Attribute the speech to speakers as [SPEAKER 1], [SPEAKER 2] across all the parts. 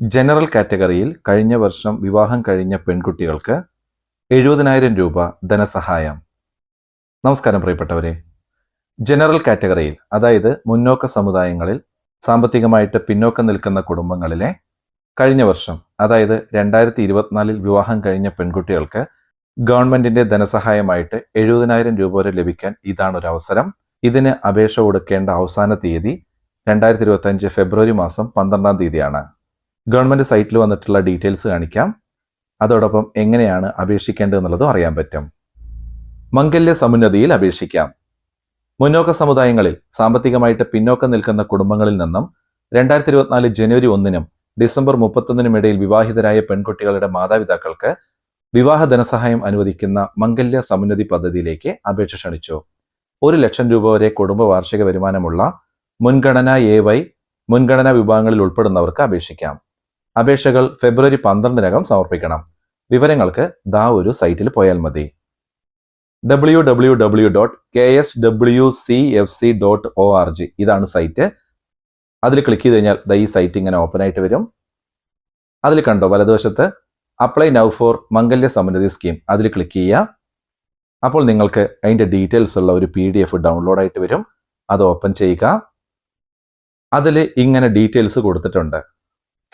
[SPEAKER 1] General കാറ്റഗറിയിൽ കഴിഞ്ഞ വർഷം വിവാഹം കഴിഞ്ഞ പെൺകുട്ടികൾക്ക് എഴുപതിനായിരം രൂപ ധനസഹായം. നമസ്കാരം പ്രിയപ്പെട്ടവരെ. ജനറൽ കാറ്റഗറിയിൽ അതായത് മുന്നോക്ക സമുദായങ്ങളിൽ സാമ്പത്തികമായിട്ട് പിന്നോക്കം നിൽക്കുന്ന കുടുംബങ്ങളിലെ കഴിഞ്ഞ വർഷം അതായത് രണ്ടായിരത്തി ഇരുപത്തിനാലിൽ വിവാഹം കഴിഞ്ഞ പെൺകുട്ടികൾക്ക് ഗവൺമെന്റിന്റെ ധനസഹായമായിട്ട് എഴുപതിനായിരം രൂപ വരെ ലഭിക്കാൻ ഇതാണ് ഒരു അവസരം ഇതിന് അപേക്ഷ കൊടുക്കേണ്ട അവസാന തീയതി രണ്ടായിരത്തി ഇരുപത്തി അഞ്ച് ഫെബ്രുവരി മാസം പന്ത്രണ്ടാം തീയതിയാണ്. ഗവൺമെന്റ് സൈറ്റിൽ വന്നിട്ടുള്ള ഡീറ്റെയിൽസ് കാണിക്കാം. അതോടൊപ്പം എങ്ങനെയാണ് അപേക്ഷിക്കേണ്ടതെന്നുള്ളതും അറിയാൻ പറ്റും. മംഗല്യ സമുന്നതിയിൽ അപേക്ഷിക്കാം. മുന്നോക്ക സമുദായങ്ങളിൽ സാമ്പത്തികമായിട്ട് പിന്നോക്കം നിൽക്കുന്ന കുടുംബങ്ങളിൽ നിന്നും രണ്ടായിരത്തി ഇരുപത്തിനാല് ജനുവരി ഒന്നിനും ഡിസംബർ മുപ്പത്തൊന്നിനും ഇടയിൽ വിവാഹിതരായ പെൺകുട്ടികളുടെ മാതാപിതാക്കൾക്ക് വിവാഹ ധനസഹായം അനുവദിക്കുന്ന മംഗല്യ സമുന്നതി പദ്ധതിയിലേക്ക് അപേക്ഷ ക്ഷണിച്ചു. ഒരു ലക്ഷം രൂപ വരെ കുടുംബ വാർഷിക വരുമാനമുള്ള മുൻഗണന എ വൈ മുൻഗണനാ വിഭാഗങ്ങളിൽ ഉൾപ്പെടുന്നവർക്ക് അപേക്ഷിക്കാം. അപേക്ഷകൾ ഫെബ്രുവരി പന്ത്രണ്ടിനകം സമർപ്പിക്കണം. വിവരങ്ങൾക്ക് ദാ ഒരു സൈറ്റിൽ പോയാൽ മതി. W W W dot K S W C F C dot O R G ഇതാണ് സൈറ്റ്. അതിൽ ക്ലിക്ക് ചെയ്ത് കഴിഞ്ഞാൽ ദ ഈ സൈറ്റ് ഇങ്ങനെ ഓപ്പൺ ആയിട്ട് വരും. അതിൽ കണ്ടോ വലതുവശത്ത് apply now for Mangalya Samunnathi scheme അതിൽ ക്ലിക്ക് ചെയ്യുക. അപ്പോൾ നിങ്ങൾക്ക് അതിന്റെ ഡീറ്റെയിൽസ് ഉള്ള ഒരു പി ഡി എഫ് ഡൗൺലോഡ് ആയിട്ട് വരും. അത് ഓപ്പൺ ചെയ്യുക. അതിൽ ഇങ്ങനെ ഡീറ്റെയിൽസ് കൊടുത്തിട്ടുണ്ട്.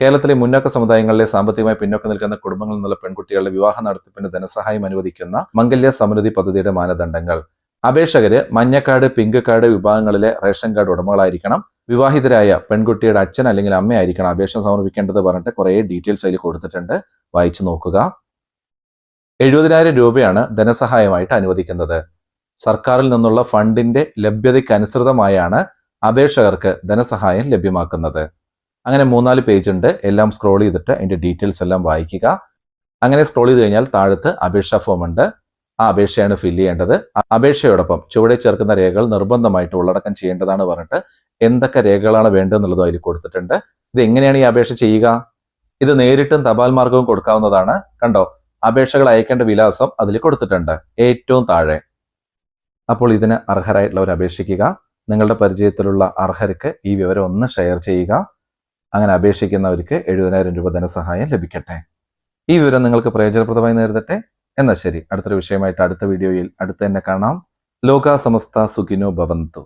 [SPEAKER 1] കേരളത്തിലെ മുന്നോക്ക സമുദായങ്ങളിലെ സാമ്പത്തികമായി പിന്നോക്കം നിൽക്കുന്ന കുടുംബങ്ങളിൽ നിന്നുള്ള പെൺകുട്ടികളുടെ വിവാഹ നടത്തിപ്പിന് ധനസഹായം അനുവദിക്കുന്ന മംഗല്യ സമൃദ്ധി പദ്ധതിയുടെ മാനദണ്ഡങ്ങൾ. അപേക്ഷകര് മഞ്ഞക്കാട് പിങ്ക് കാർഡ് വിഭാഗങ്ങളിലെ റേഷൻ കാർഡ് ഉടമകളായിരിക്കണം. വിവാഹിതരായ പെൺകുട്ടിയുടെ അച്ഛൻ അല്ലെങ്കിൽ അമ്മയായിരിക്കണം അപേക്ഷ സമർപ്പിക്കേണ്ടത് പറഞ്ഞിട്ട് കുറേ ഡീറ്റെയിൽസ് അതിൽ കൊടുത്തിട്ടുണ്ട്. വായിച്ചു നോക്കുക. എഴുപതിനായിരം രൂപയാണ് ധനസഹായമായിട്ട് അനുവദിക്കുന്നത്. സർക്കാരിൽ നിന്നുള്ള ഫണ്ടിന്റെ ലഭ്യതയ്ക്കനുസൃതമായാണ് അപേക്ഷകർക്ക് ധനസഹായം ലഭ്യമാക്കുന്നത്. അങ്ങനെ മൂന്നാൽ പേജ് ഉണ്ട്. എല്ലാം സ്ക്രോൾ ചെയ്തിട്ട് അതിന്റെ ഡീറ്റെയിൽസ് എല്ലാം വായിക്കുക. അങ്ങനെ സ്ക്രോൾ ചെയ്ത് കഴിഞ്ഞാൽ താഴത്ത് അപേക്ഷാ ഫോം ഉണ്ട്. ആ അപേക്ഷയാണ് ഫില്ല് ചെയ്യേണ്ടത്. അപേക്ഷയോടൊപ്പം ചുവടെ ചേർക്കുന്ന രേഖകൾ നിർബന്ധമായിട്ട് ഉള്ളടക്കം ചെയ്യേണ്ടതാണ് പറഞ്ഞിട്ട് എന്തൊക്കെ രേഖകളാണ് വേണ്ടതെന്നുള്ളതും അതിൽ കൊടുത്തിട്ടുണ്ട്. ഇത് എങ്ങനെയാണ് ഈ അപേക്ഷ ചെയ്യുക? ഇത് നേരിട്ടും തപാൽ മാർഗവും കൊടുക്കാവുന്നതാണ്. കണ്ടോ? അപേക്ഷകൾ അയക്കേണ്ട വിലാസം അതിൽ കൊടുത്തിട്ടുണ്ട്. ഏറ്റവും താഴെ. അപ്പോൾ ഇതിന് അർഹരായിട്ടുള്ളവർ അപേക്ഷിക്കുക. നിങ്ങളുടെ പരിചയത്തിലുള്ള അർഹർക്ക് ഈ വിവരം ഒന്ന് ഷെയർ ചെയ്യുക. അങ്ങനെ അപേക്ഷിക്കുന്നവർക്ക് എഴുപതിനായിരം രൂപ ധനസഹായം ലഭിക്കട്ടെ. ഈ വിവരം നിങ്ങൾക്ക് പ്രയോജനപ്രദമായി നേരിടട്ടെ? എന്നാൽ ശരി അടുത്തൊരു വിഷയമായിട്ട് അടുത്ത വീഡിയോയിൽ അടുത്ത് തന്നെ കാണാം. ലോകാസമസ്ത സുഖിനോ ഭവന്തു.